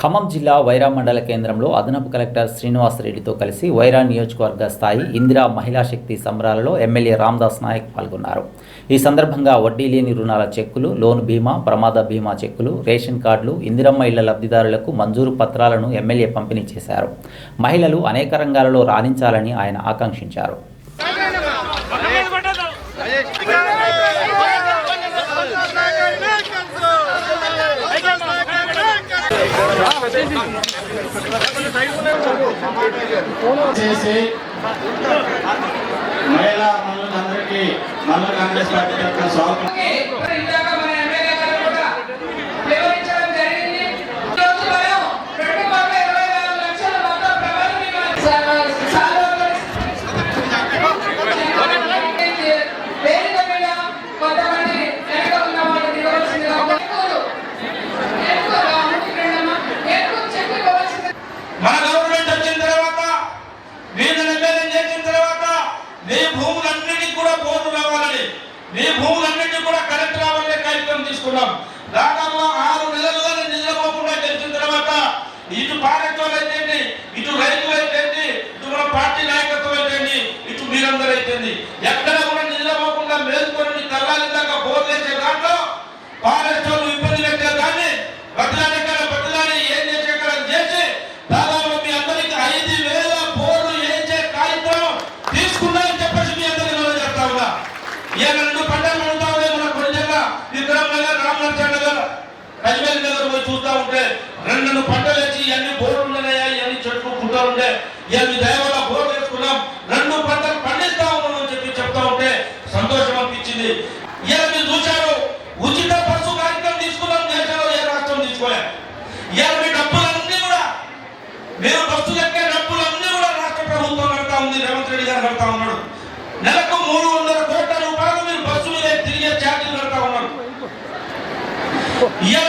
ఖమ్మం జిల్లా వైరా మండల కేంద్రంలో అదనపు కలెక్టర్ శ్రీనివాస్ రెడ్డితో కలిసి వైరా నియోజకవర్గ స్థాయి ఇందిరా మహిళా శక్తి సంబరాలలో ఎమ్మెల్యే రామ్దాస్ నాయక్ పాల్గొన్నారు. ఈ సందర్భంగా వడ్డీ లేని రుణాల చెక్కులు లోన్ బీమా ప్రమాద బీమా చెక్కులు రేషన్ కార్డులు ఇందిరమ్మ ఇళ్ళ లబ్ధిదారులకు మంజూరు పత్రాలను ఎమ్మెల్యే పంపిణీ చేశారు. మహిళలు అనేక రంగాలలో రాణించాలని ఆయన ఆకాంక్షించారు. చేసి మహిళా మనులందరికీ మల్ల కాంగ్రెస్ పార్టీ తరఫున స్వాగతం ఇందాక మన ఎమ్మెల్యే గారు కూడా వివరించడం జరిగింది. ఈరోజు మనం రెండు కోట్ల ఇరవై నాలుగు లక్షల మొత్తం ప్రభుత్వ బీమా సా- సార్వత్రిక వేదిక మీద కొంతమంది వెనక ఉన్న వాళ్ళు దిగవలసిందిగా ఎక్కువలు. ఎక్కువలు, అమ్ముకు రెండమ్మా. ఎక్కువ చెక్కు ఇవ్వవలసిందిగా మన గవర్నమెంట్ వచ్చిన తర్వాత వీళ్ళు ఎమ్మెల్యే చేసిన తర్వాత నీ భూములన్నిటికీ కూడా బోర్డు రావాలని మీ భూములన్నిటికీ కూడా కరెక్ట్ రావాలనే కార్యక్రమం తీసుకున్నాం. దాదాపు ఆరు నెలలుగా నిద్రపోకుండా గెలిచిన తర్వాత ఇటు పార్టీ అయితేంది ఇటు రైతులు అయితే ఇటు మన పార్టీ నాయకత్వం అయితేంది ఇటు మీరందరూ అయితేంది ఎక్కడ కూడా నిద్రపోకుండా మేల్కొని కల్లాలి దాకా బోర్డు వేసే దాంట్లో ఫారెస్ట్ ఇబ్బంది పెట్టే దాంట్లో చూస్తా ఉంటే రెండు రెండు పంటలు వేసి ఇవన్నీ బోర్డు ఉన్నాయా ఇవన్నీ చెట్లు పుట్టలు ఉండే ఇవన్నీ దయవల్ల బోర్లు వేసుకున్నాం రెండు పంటలు పండిస్తా ఉన్నాం అని చెప్పి చెప్తా ఉంటే సంతోషం అనిపించింది. ఇలా మీరు చూశారు? ఉచిత బస్సు కార్యక్రమం తీసుకున్నాం దేశంలో ఏ రాష్ట్రం తీసుకోలే. ఇవాళ మీ డబ్బులన్నీ కూడా? మీరు బస్సు ఎక్కే డబ్బులన్నీ కూడా రాష్ట్ర ప్రభుత్వం కడతా ఉంది రేవంత్ రెడ్డి గారు కడతా ఉన్నాడు. నెలకు మూడు వందల కోట్ల రూపాయలు మీరు బస్సు మీద తిరిగే ఛార్జీలు కడతా ఉన్నారు. ఇవాళ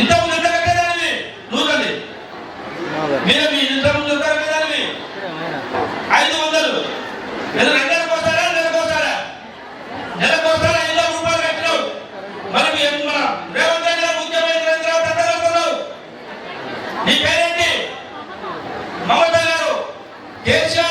ఇంతకుముందు ఎంత కట్టేదానివి నూతండి మీరు మీ ఇంతకుముందు ఎంత కట్టేదానివి ఐదు వందలు. నేను రెండేళ్ళకి వస్తారా వస్తారా ఐదు రూపాయలు కట్టినావు. మరి మన రేవంత్ రెడ్డి గారు ముఖ్యమంత్రి నీ పేరేంటి? మమత గారు. కేసీఆర్